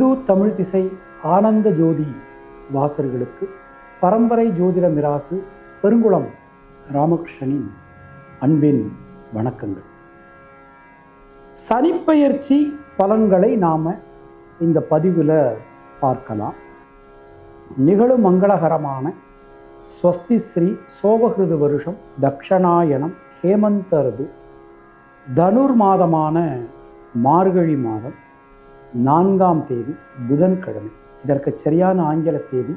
இந்து தமிழ் திசை ஆனந்த ஜோதி வாசர்களுக்கு பரம்பரை ஜோதிட மிராசு பெருங்குளம் ராமகிருஷ்ணனின் அன்பின் வணக்கங்கள். சனிப்பெயர்ச்சி பலன்களை நாம் இந்த பதிவில் பார்க்கலாம். நிகழும் மங்களகரமான ஸ்வஸ்தி ஸ்ரீ சோபகிருது வருஷம் தக்ஷணாயனம் ஹேமந்தருது தனுர் மாதமான மார்கழி மாதம் நான்காம் தேதி புதன்கிழமை. இதற்கு சரியான ஆங்கில தேதி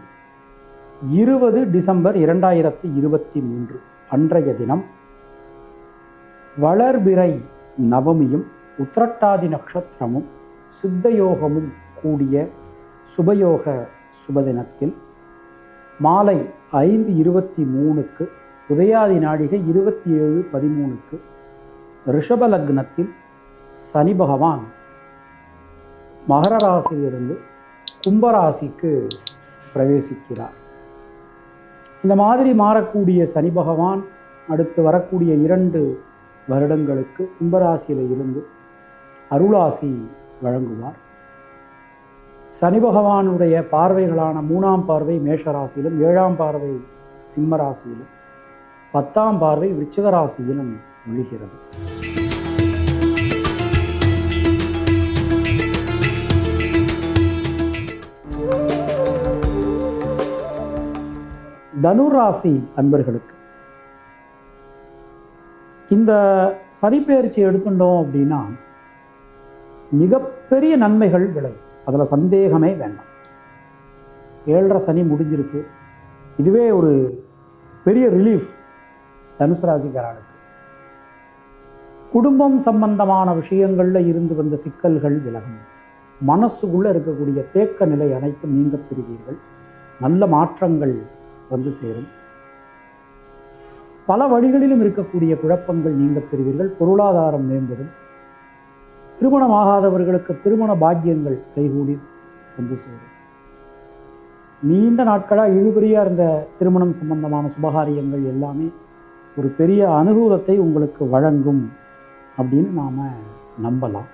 இருபது டிசம்பர் இரண்டாயிரத்தி இருபத்தி மூன்று அன்றைய தினம். வளர்பிறை நவமியும் உத்திரட்டாதி நட்சத்திரமும் சித்தயோகமும் கூடிய சுபயோக சுபதினத்தில் மாலை ஐந்து இருபத்தி மூணுக்கு உதயாதி நாழிகை இருபத்தி ஏழு பதிமூணுக்கு ரிஷப லக்னத்தில் சனி பகவான் மகர ராசியிலிருந்து கும்பராசிக்கு பிரவேசிக்கிறார். இந்த மாதிரி மாறக்கூடிய சனி பகவான் அடுத்து வரக்கூடிய இரண்டு வருடங்களுக்கு கும்பராசியில் இருந்து அருளாசி வழங்குவார். சனி பகவானுடைய பார்வைகளான மூணாம் பார்வை மேஷராசியிலும் ஏழாம் பார்வை சிம்மராசியிலும் பத்தாம் பார்வை விருச்சிகராசியிலும் விழுகிறது தனுராசி அன்பர்களுக்கு. இந்த சனிப்பெயர்ச்சி எடுத்துட்டோம் அப்படின்னா மிகப்பெரிய நன்மைகள் விளையும். அதில் சந்தேகமே வேண்டாம். ஏழரை சனி முடிஞ்சிருக்கு. இதுவே ஒரு பெரிய ரிலீஃப் தனுசு ராசிக்காரனுக்கு குடும்பம் சம்பந்தமான விஷயங்களில் இருந்து வந்த சிக்கல்கள் விலகும். மனசுக்குள்ளே இருக்கக்கூடிய தேக்க நிலை அனைத்தும் நீங்க பெறுவீர்கள். நல்ல மாற்றங்கள் வந்து சேரும். பல வழிகளிலும் இருக்கக்கூடிய குழப்பங்கள் நீங்க பெறுவீர்கள். பொருளாதாரம் மேம்படும். திருமணமாகாதவர்களுக்கு திருமண பாக்கியங்கள் கைகூடி வந்து சேரும். நீண்ட நாட்களாக இழுபறியாக இருந்த திருமணம் சம்பந்தமான சுபகாரியங்கள் எல்லாமே ஒரு பெரிய அனுகூலத்தை உங்களுக்கு வழங்கும் அப்படின்னு நாம் நம்பலாம்.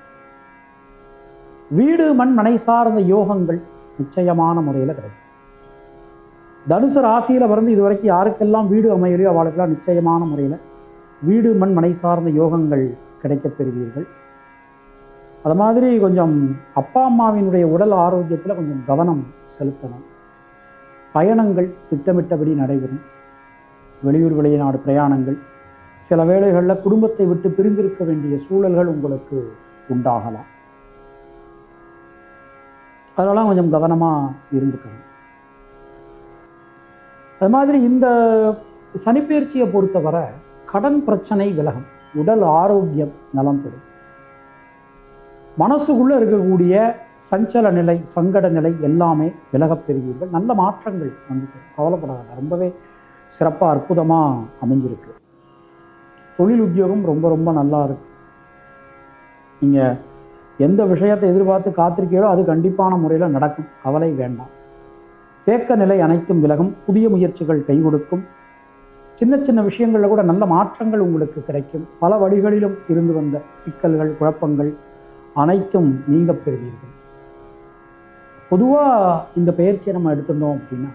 வீடு மண் மனை சார்ந்த யோகங்கள் நிச்சயமான முறையில் கிடைக்கும். தனுசு ராசியில் பிறந்து இது வரைக்கும் யாருக்கெல்லாம் வீடு அமையலையோ அவளுக்கெல்லாம் நிச்சயமான முறையில் வீடு மண் மனை சார்ந்த யோகங்கள் கிடைக்கப் பெறுவீர்கள். அது மாதிரி கொஞ்சம் அப்பா அம்மாவினுடைய உடல் ஆரோக்கியத்தில் கொஞ்சம் கவனம் செலுத்தணும். பயணங்கள் திட்டமிட்டபடி நடைபெறும். வெளியூர் வெளிநாடு பிரயாணங்கள். சில வேளைகளில் குடும்பத்தை விட்டு பிரிந்திருக்க வேண்டிய சூழல்கள் உங்களுக்கு உண்டாகலாம். அதெல்லாம் கொஞ்சம் கவனமாக இருந்துக்கணும். அது மாதிரி இந்த சனிப்பெயர்ச்சியை பொறுத்தவரை கடன் பிரச்சனை விலகும் உடல் ஆரோக்கியம் நலம் பெறும். மனசுக்குள்ளே இருக்கக்கூடிய சஞ்சல நிலை சங்கட நிலை எல்லாமே விலகப் பெறுவீர்கள். நல்ல மாற்றங்கள் வந்து கவலைப்படாத ரொம்பவே சிறப்பாக அற்புதமாக அமைஞ்சிருக்கு. தொழில் உத்தியோகம் ரொம்ப ரொம்ப நல்லா இருக்கு. நீங்கள் எந்த விஷயத்தை எதிர்பார்த்து காத்திருக்கீங்களோ அது கண்டிப்பான முறையில் நடக்கும். கவலை வேண்டாம். தேக்க நிலை அனைத்தும் விலகும் புதிய முயற்சிகள் கை கொடுக்கும். சின்ன சின்ன விஷயங்களில் கூட நல்ல மாற்றங்கள் உங்களுக்கு கிடைக்கும். பல வழிகளிலும் இருந்து வந்த சிக்கல்கள் குழப்பங்கள் அனைத்தும் நீங்க பெறுவீர்கள். பொதுவாக இந்த பயிற்சியை நம்ம எடுத்துட்டோம் அப்படின்னா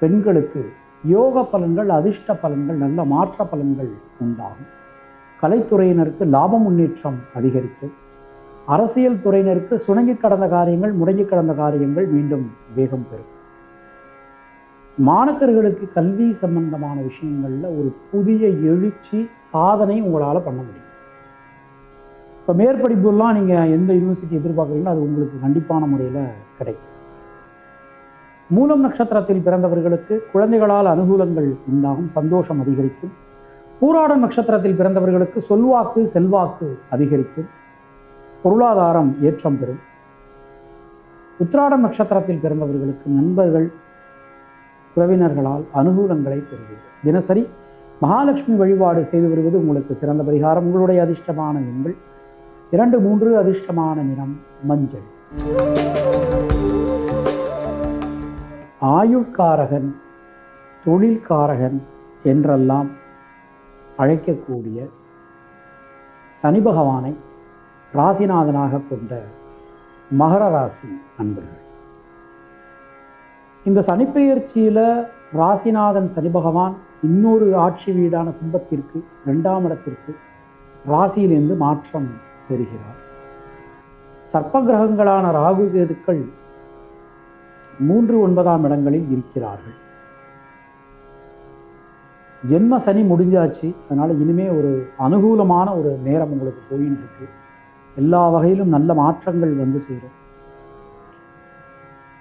பெண்களுக்கு யோக பலன்கள் அதிர்ஷ்ட பலன்கள் நல்ல மாற்ற பலன்கள் உண்டாகும். கலைத்துறையினருக்கு லாப முன்னேற்றம் அதிகரிக்கும். அரசியல் துறையினருக்கு சுணங்கி கடந்த காரியங்கள் முடங்கி கடந்த காரியங்கள் மீண்டும் வேகம் பெறும். மாணக்கர்களுக்கு கல்வி சம்பந்தமான விஷயங்களில் ஒரு புதிய எழுச்சி சாதனை உங்களால் பண்ண முடியும். இப்போ மேற்படிப்புலாம் நீங்கள் எந்த யூனிவர்சிட்டி எதிர்பார்க்குறீங்களோ அது உங்களுக்கு கண்டிப்பான முறையில் கிடைக்கும். மூலம் நட்சத்திரத்தில் பிறந்தவர்களுக்கு குழந்தைகளால் அனுகூலங்கள் உண்டாகும் சந்தோஷம் அதிகரிக்கும். பூராட நட்சத்திரத்தில் பிறந்தவர்களுக்கு சொல்வாக்கு செல்வாக்கு அதிகரிக்கும். பொருளாதாரம் ஏற்றம் பெறும். உத்திராடம் நட்சத்திரத்தில் பிறந்தவர்களுக்கு நண்பர்கள் உறவினர்களால் அனுகூலங்களை பெறுவீர்கள். தினசரி மகாலட்சுமி வழிபாடு செய்து வருவது உங்களுக்கு சிறந்த பரிகாரம். உங்களுடைய அதிர்ஷ்டமான எண்கள் இரண்டு மூன்று அதிர்ஷ்டமான நிறம் மஞ்சள். ஆயுட்காரகன் தொழில்காரகன் என்றெல்லாம் அழைக்கக்கூடிய சனி பகவானை ராசிநாதனாக கொண்ட மகர ராசி நண்பர்கள் இந்த சனிப்பெயர்ச்சியில் ராசிநாதன் சனி பகவான் இன்னொரு ஆட்சி வீடான கும்பத்திற்கு ரெண்டாம் இடத்திற்கு ராசியிலிருந்து மாற்றம் பெறுகிறார். சர்ப்ப கிரகங்களான ராகு கேதுக்கள் மூன்று ஒன்பதாம் இடங்களில் இருக்கிறார்கள். ஜென்ம சனி முடிஞ்சாச்சு அதனால் இனிமே ஒரு அனுகூலமான ஒரு நேரம் உங்களுக்கு போயின்னு இருக்கு. எல்லா வகையிலும் நல்ல மாற்றங்கள் வந்து சேரும்.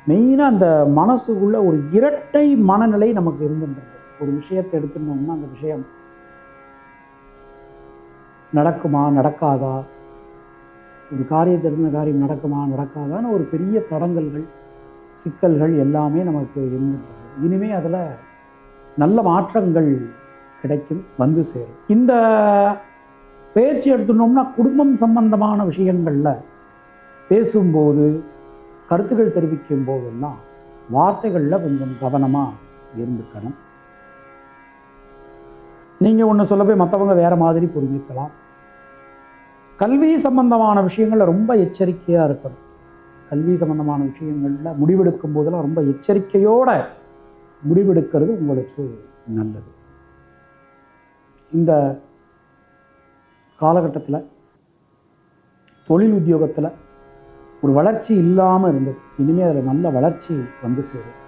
மெயினாக அந்த மனசுக்குள்ள ஒரு இரட்டை மனநிலை நமக்கு இருந்துன்றது ஒரு விஷயத்தை எடுத்துட்டோம்னா அந்த விஷயம் நடக்குமா நடக்காதா? ஒரு காரியத்தை இருந்த காரியம் நடக்குமா நடக்காதான்னு ஒரு பெரிய தடங்கல்கள் சிக்கல்கள் எல்லாமே நமக்கு இருந்துன்றது இனிமே அதில் நல்ல மாற்றங்கள் கிடைக்கும் வந்து சேரும். இந்த பேச்சு எடுத்துட்டோம்னா குடும்பம் சம்பந்தமான விஷயங்களில் பேசும்போது கருத்துக்கள் தெரிவிக்கும் போதெல்லாம் வார்த்தைகளில் கொஞ்சம் கவனமாக இருந்துக்கணும். நீங்கள் ஒன்று சொல்ல போய் மற்றவங்க வேறு மாதிரி புரிஞ்சுக்கலாம். கல்வி சம்பந்தமான விஷயங்களில் ரொம்ப எச்சரிக்கையாக இருக்கணும். கல்வி சம்பந்தமான விஷயங்களில் முடிவெடுக்கும் போதெல்லாம் ரொம்ப எச்சரிக்கையோடு முடிவெடுக்கிறது உங்களுக்கு நல்லது. இந்த காலகட்டத்தில் தொழில் உத்தியோகத்தில் ஒரு வளர்ச்சி இல்லாமல் இருந்தது. இனிமேல் அதில் நல்ல வளர்ச்சி வந்து சேரும்.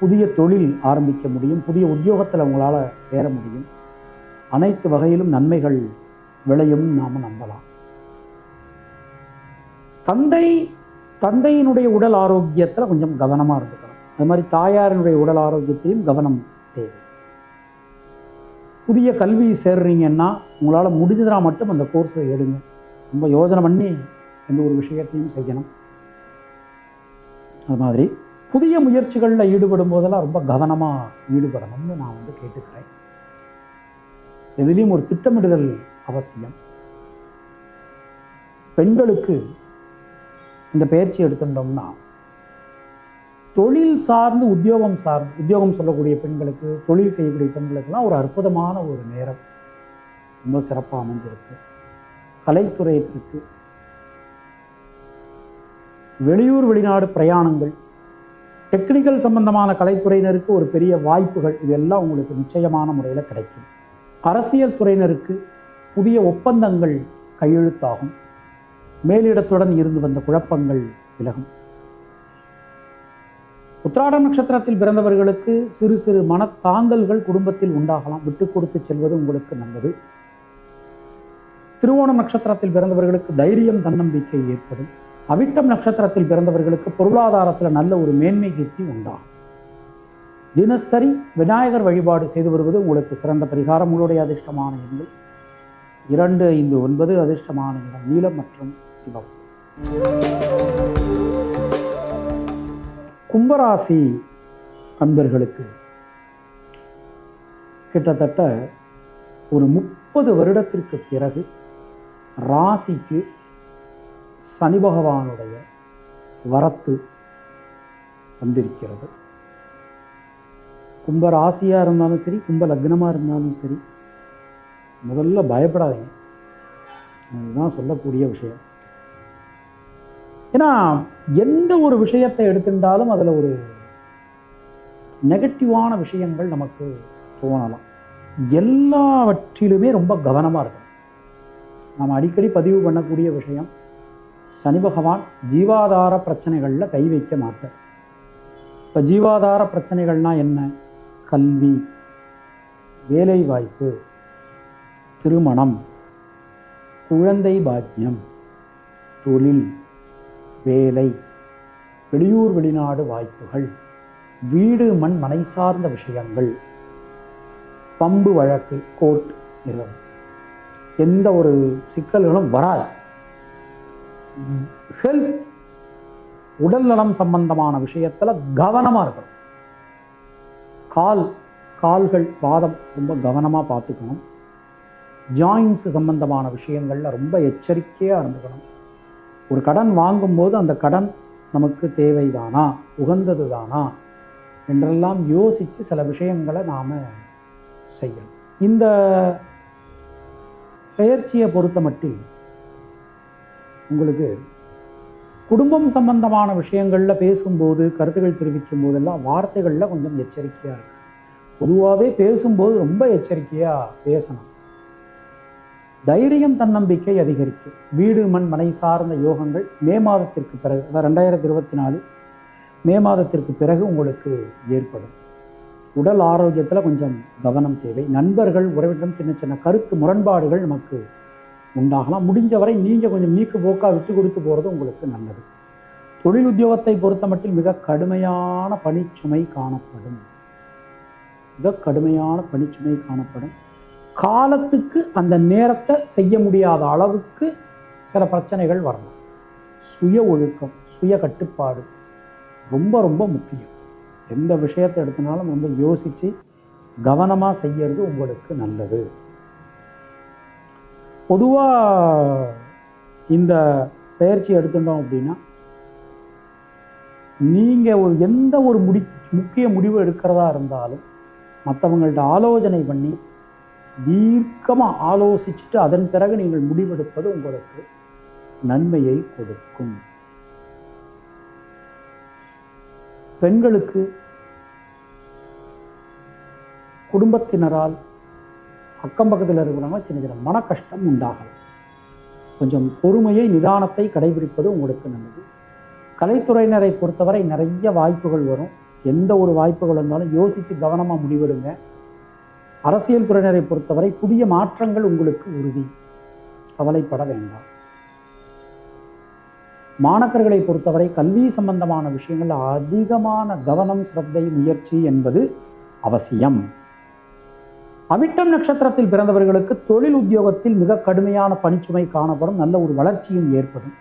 புதிய தொழில் ஆரம்பிக்க முடியும். புதிய உத்தியோகத்தில் உங்களால் சேர முடியும். அனைத்து வகையிலும் நன்மைகள் விளையும் நாம் நம்பலாம். தந்தை தந்தையினுடைய உடல் ஆரோக்கியத்தில் கொஞ்சம் கவனமாக இருந்துக்கணும். அது மாதிரி தாயாரினுடைய உடல் ஆரோக்கியத்தையும் கவனம் தேவை. புதிய கல்வி சேர்றீங்கன்னா உங்களால் முடிஞ்சதுனா மட்டும் அந்த கோர்ஸை எடுங்க. ரொம்ப யோசனை பண்ணி எந்த ஒரு விஷயத்தையும் செய்யணும். அது மாதிரி புதிய முயற்சிகளில் ஈடுபடும் போதெல்லாம் ரொம்ப கவனமாக ஈடுபடணும்னு நான் வந்து கேட்டுக்கிறேன். எதுலேயும் ஒரு திட்டமிடுதல் அவசியம். பெண்களுக்கு இந்த பயிற்சி எடுத்துட்டோம்னா தொழில் சார்ந்து உத்தியோகம் சார்ந்து உத்தியோகம் சொல்லக்கூடிய பெண்களுக்கு தொழில் செய்யக்கூடிய பெண்களுக்கெல்லாம் ஒரு அற்புதமான ஒரு நேரம். ரொம்ப சிறப்பாக அமைஞ்சிருக்கு. கலைத்துறையிற்கு வெளியூர் வெளிநாடு பிரயாணங்கள் டெக்னிக்கல் சம்பந்தமான கலைத்துறையினருக்கு ஒரு பெரிய வாய்ப்புகள் இதெல்லாம் உங்களுக்கு நிச்சயமான முறையில் கிடைக்கும். அரசியல் துறையினருக்கு புதிய ஒப்பந்தங்கள் கையெழுத்தாகும். மேலிடத்துடன் இருந்து வந்த குழப்பங்கள் விலகும். உத்ராட நட்சத்திரத்தில் பிறந்தவர்களுக்கு சிறு சிறு மனத்தாங்கல்கள் குடும்பத்தில் உண்டாகலாம். விட்டு கொடுத்து செல்வது உங்களுக்கு நல்லது. திருவோணம் நட்சத்திரத்தில் பிறந்தவர்களுக்கு தைரியம் தன்னம்பிக்கை ஏற்படும். அவிட்டம் நட்சத்திரத்தில் பிறந்தவர்களுக்கு பொருளாதாரத்தில் நல்ல ஒரு மேன்மை கீர்த்தி உண்டாகும். தினசரி விநாயகர் வழிபாடு செய்து வருவது உங்களுக்கு சிறந்த பரிகாரம். உங்களுடைய அதிர்ஷ்டமான எண்கள் இரண்டு ஐந்து ஒன்பது அதிர்ஷ்டமான இடம் நீலம் மற்றும் சிவம் கும்பராசி அன்பர்களுக்கு கிட்டத்தட்ட ஒரு முப்பது வருடத்திற்கு பிறகு ராசிக்கு சனி பகவானுடைய வரத்து வந்திருக்கிறது. கும்ப ராசியாக இருந்தாலும் சரி கும்ப லக்னமாக இருந்தாலும் சரி முதல்ல பயப்படாதீங்க. இதுதான் சொல்லக்கூடிய விஷயம். ஏன்னா எந்த ஒரு விஷயத்தை எடுத்துட்டாலும் அதில் ஒரு நெகட்டிவான விஷயங்கள் நமக்கு தோணலாம். எல்லாவற்றிலுமே ரொம்ப கவனமாக இருக்கும் நாம் அடிக்கடி பதிவு பண்ணக்கூடிய விஷயம் சனி பகவான் ஜீவாதார பிரச்சனைகளில் கை வைக்க மாட்டார். இப்போ ஜீவாதார பிரச்சனைகள்னால் என்ன? கல்வி வேலைவாய்ப்பு திருமணம் குழந்தை பாக்கியம் தொழில் வேலை. வெளியூர் வெளிநாடு வாய்ப்புகள். வீடு மண் மனை சார்ந்த விஷயங்கள். பம்பு வழக்கு கோர்ட் நிறுவனம் எந்த ஒரு சிக்கல்களும் வராது. ஹெல்த் உடல் நலம் சம்பந்தமான விஷயத்தில் கவனமாக இருக்கணும். கால் கால்கள் பாதம் ரொம்ப கவனமாக பார்த்துக்கணும். ஜாயின்ஸ் சம்பந்தமான விஷயங்களில் ரொம்ப எச்சரிக்கையாக இருந்துக்கணும். ஒரு கடன் வாங்கும்போது அந்த கடன் நமக்கு தேவைதானா? உகந்தது தானா என்றெல்லாம் யோசித்து சில விஷயங்களை நாம் செய்யணும். இந்த பெயர்ச்சியை பொறுத்த மட்டில் உங்களுக்கு குடும்பம் சம்பந்தமான விஷயங்களில் பேசும்போது கருத்துக்கள் தெரிவிக்கும் போதெல்லாம் வார்த்தைகளில் கொஞ்சம் எச்சரிக்கையாக இருக்கு பொதுவாகவே பேசும்போது ரொம்ப எச்சரிக்கையாக பேசணும். தைரியம் தன்னம்பிக்கை அதிகரிக்கும். வீடு மண் மனை சார்ந்த யோகங்கள் மே மாதத்திற்கு பிறகு அதாவது ரெண்டாயிரத்தி இருபத்தி நாலு மே மாதத்திற்கு பிறகு உங்களுக்கு ஏற்படும். உடல் ஆரோக்கியத்தில் கொஞ்சம் கவனம் தேவை. நண்பர்கள் உறவிடம் சின்ன சின்ன கருத்து முரண்பாடுகள் நமக்கு உண்டாகலாம். முடிஞ்ச வரை நீங்கள் கொஞ்சம் நீக்கு போக்காக விட்டு கொடுத்து போகிறது உங்களுக்கு நல்லது. தொழில் உத்தியோகத்தை பொறுத்த மட்டில் மிக கடுமையான பணிச்சுமை காணப்படும். மிக கடுமையான பணிச்சுமை காணப்படும். காலத்துக்கு அந்த நேரத்தை செய்ய முடியாத அளவுக்கு சில பிரச்சனைகள் வரலாம் சுய ஒழுக்கம் சுய கட்டுப்பாடு ரொம்ப ரொம்ப முக்கியம். எந்த விஷயத்தை எடுத்தனாலும் ரொம்ப யோசித்து கவனமாக செய்யறது உங்களுக்கு நல்லது. பொதுவாக இந்த பயிற்சி எடுத்துட்டோம் அப்படின்னா நீங்கள் ஒரு எந்த ஒரு முடி முக்கிய முடிவு எடுக்கிறதா இருந்தாலும் மற்றவங்கள்ட்ட ஆலோசனை பண்ணி தீர்க்கமாக ஆலோசிச்சுட்டு அதன் பிறகு நீங்கள் முடிவெடுப்பது உங்களுக்கு நன்மையை கொடுக்கும். பெண்களுக்கு குடும்பத்தினரால் அக்கம் பக்கத்தில் இருக்கிறவங்க சின்ன சின்ன மன கஷ்டம் உண்டாகலாம். கொஞ்சம் பொறுமையை நிதானத்தை கடைபிடிப்பது உங்களுக்கு நல்லது. கலைத்துறையினரை பொறுத்தவரை நிறைய வாய்ப்புகள் வரும். எந்த ஒரு வாய்ப்புகள் இருந்தாலும் யோசித்து கவனமாக முடிவெடுங்க. அரசியல் துறையினரை பொறுத்தவரை புதிய மாற்றங்கள் உங்களுக்கு உறுதி. கவலைப்பட வேண்டாம். மாணக்கர்களை பொறுத்தவரை கல்வி சம்பந்தமான விஷயங்கள் அதிகமான கவனம் சிரத்தை முயற்சி என்பது அவசியம். அவிட்டம் நட்சத்திரத்தில் பிறந்தவர்களுக்கு தொழில் உத்தியோகத்தில் மிக கடுமையான பணிச்சுமை காணப்படும். நல்ல ஒரு வளர்ச்சியும் ஏற்படும்.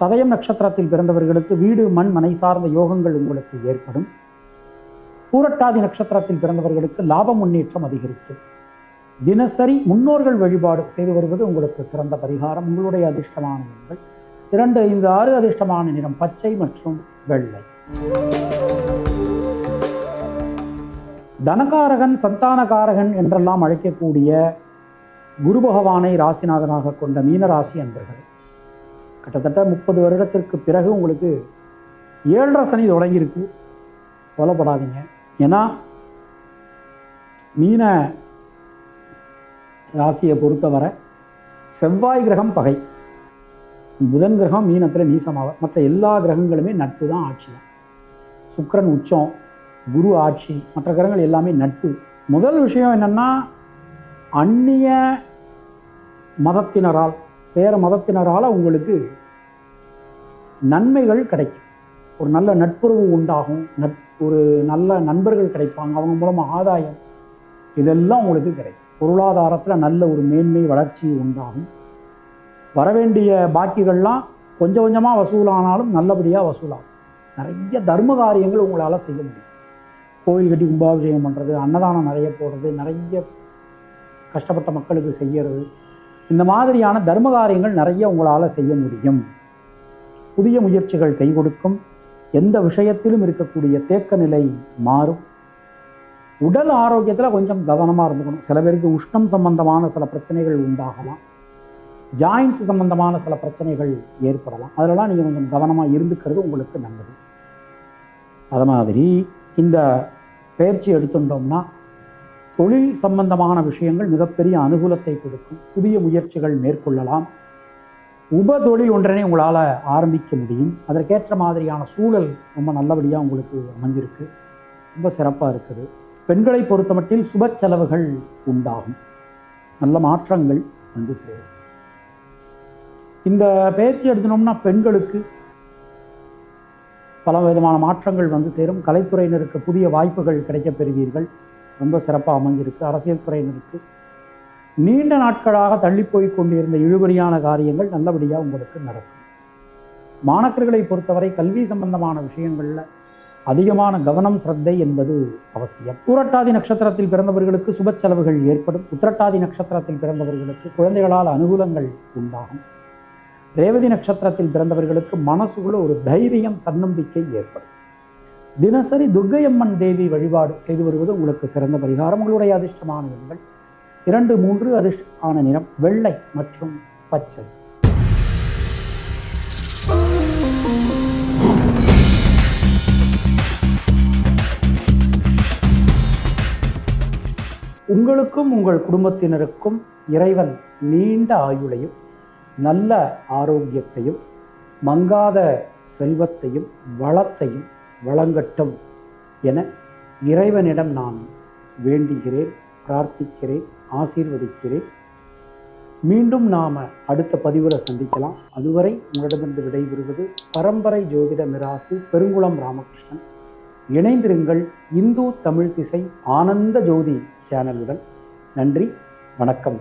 சதயம் நட்சத்திரத்தில் பிறந்தவர்களுக்கு வீடு மண் மனை சார்ந்த யோகங்கள் உங்களுக்கு ஏற்படும். பூரட்டாதி நட்சத்திரத்தில் பிறந்தவர்களுக்கு லாப முன்னேற்றம் அதிகரிக்கும். தினசரி முன்னோர்கள் வழிபாடு செய்து வருவது உங்களுக்கு சிறந்த பரிகாரம். உங்களுடைய அதிர்ஷ்டமான நிறங்கள். இரண்டு ஐந்து ஆறு அதிர்ஷ்டமான நிறம் பச்சை மற்றும் வெள்ளை. தனகாரகன் சந்தானகாரகன் என்றெல்லாம் அழைக்கக்கூடிய குரு பகவானை ராசிநாதனாக கொண்ட மீனராசி அன்பர்கள். கிட்டத்தட்ட முப்பது வருடத்திற்கு பிறகு உங்களுக்கு ஏழரை சனி தொடங்கியிருக்கு. கொலப்படாதீங்க ஏன்னா மீன ராசியை பொறுத்தவரை செவ்வாய் கிரகம் பகை. புதன் கிரகம் மீனத்தில் நீசமாக மற்ற எல்லா கிரகங்களுமே நட்பு தான் ஆட்சி தான். சுக்கிரன் உச்சம் குரு ஆட்சி மற்ற கிரகங்கள் எல்லாமே நட்பு. முதல் விஷயம் என்னன்னா அந்நிய மதத்தினரால் வேறு மதத்தினரால் உங்களுக்கு நன்மைகள் கிடைக்கும். ஒரு நல்ல நட்புறவு உண்டாகும் நட் ஒரு நல்ல நண்பர்கள் கிடைப்பாங்க. அவங்க மூலமாக ஆதாயம் இதெல்லாம் உங்களுக்கு கிடைக்கும். பொருளாதாரத்தில் நல்ல ஒரு மேன்மை வளர்ச்சி உண்டாகும். வரவேண்டிய பாக்கிகள்லாம் கொஞ்சம் கொஞ்சமாக வசூலானாலும் நல்லபடியாக வசூலாகும். நிறைய தர்ம காரியங்கள் உங்களால் செய்ய முடியும். கோவில் கட்டி கும்பாபிஷேகம் பண்ணுறது அன்னதானம் நிறைய போடுறது நிறைய கஷ்டப்பட்ட மக்களுக்கு செய்கிறது இந்த மாதிரியான தர்ம காரியங்கள் நிறைய உங்களால் செய்ய முடியும். புதிய முயற்சிகள் கை கொடுக்கும். எந்த விஷயத்திலும் இருக்கக்கூடிய தேக்க நிலை மாறும். உடல் ஆரோக்கியத்தில் கொஞ்சம் கவனமாக இருந்துக்கணும். சில பேருக்கு உஷ்ணம் சம்பந்தமான சில பிரச்சனைகள் உண்டாகலாம். ஜாயின்ஸ் சம்பந்தமான சில பிரச்சனைகள் ஏற்படலாம். அதிலலாம் நீங்கள் கொஞ்சம் கவனமாக இருந்துக்கிறது உங்களுக்கு நல்லது. அது மாதிரி இந்த பயிற்சி எடுத்துட்டோம்னா தொழில் சம்பந்தமான விஷயங்கள் மிகப்பெரிய அனுகூலத்தை கொடுக்கும். புதிய முயற்சிகள் மேற்கொள்ளலாம். உப தொழில் ஒன்றனை உங்களால் ஆரம்பிக்க முடியும். அதற்கேற்ற மாதிரியான சூழல் ரொம்ப நல்லபடியாக உங்களுக்கு அமைஞ்சிருக்கு. ரொம்ப சிறப்பாக இருக்குது. பெண்களை பொறுத்தமட்டில் சுப செலவுகள் உண்டாகும். நல்ல மாற்றங்கள் வந்து சேரும். இந்த பயிற்சி எடுத்தனோம்னா பெண்களுக்கு பல விதமான மாற்றங்கள் வந்து சேரும். கலைத்துறையினருக்கு புதிய வாய்ப்புகள் கிடைக்கப் பெறுவீர்கள். ரொம்ப சிறப்பாக அமைஞ்சிருக்கு. அரசியல் துறையினருக்கு நீண்ட நாட்களாக தள்ளி போய் கொண்டிருந்த இழுபறியான காரியங்கள் நல்லபடியாக உங்களுக்கு நடக்கும். மாணக்கர்களை பொறுத்தவரை கல்வி சம்பந்தமான விஷயங்களில் அதிகமான கவனம் சிரத்தை என்பது அவசியம். பூரட்டாதி நட்சத்திரத்தில் பிறந்தவர்களுக்கு சுப செலவுகள் ஏற்படும். உத்திரட்டாதி நட்சத்திரத்தில் பிறந்தவர்களுக்கு குழந்தைகளால் அனுகூலங்கள் உண்டாகும். ரேவதி நட்சத்திரத்தில் பிறந்தவர்களுக்கு மனசுக்குள்ள ஒரு தைரியம் தன்னம்பிக்கை ஏற்படும். தினசரி துர்க்கையம்மன் தேவி வழிபாடு செய்து வருவது உங்களுக்கு சிறந்த பரிகாரம். உங்களுடைய அதிர்ஷ்டமான எண்கள் இரண்டு மூன்று அதிர்ஷ்ட ஆன நிறம் வெள்ளை மற்றும் பச்சை. உங்களுக்கும் உங்கள் குடும்பத்தினருக்கும் இறைவன் நீண்ட ஆயுளையும் நல்ல ஆரோக்கியத்தையும் மங்காத செல்வத்தையும் வளத்தையும் வழங்கட்டும் என இறைவனிடம் நான் வேண்டுகிறேன் பிரார்த்திக்கிறேன். ஆசீர்வதிக்கிறேன். மீண்டும் நாம் அடுத்த பதிவில் சந்திக்கலாம். அதுவரை உங்களிடமிருந்து விடைபெறுவது பரம்பரை ஜோதிட மிராசு பெருங்குளம் ராமகிருஷ்ணன். இணைந்திருங்கள் இந்து தமிழ் திசை ஆனந்த ஜோதி சேனலுடன். நன்றி வணக்கம்.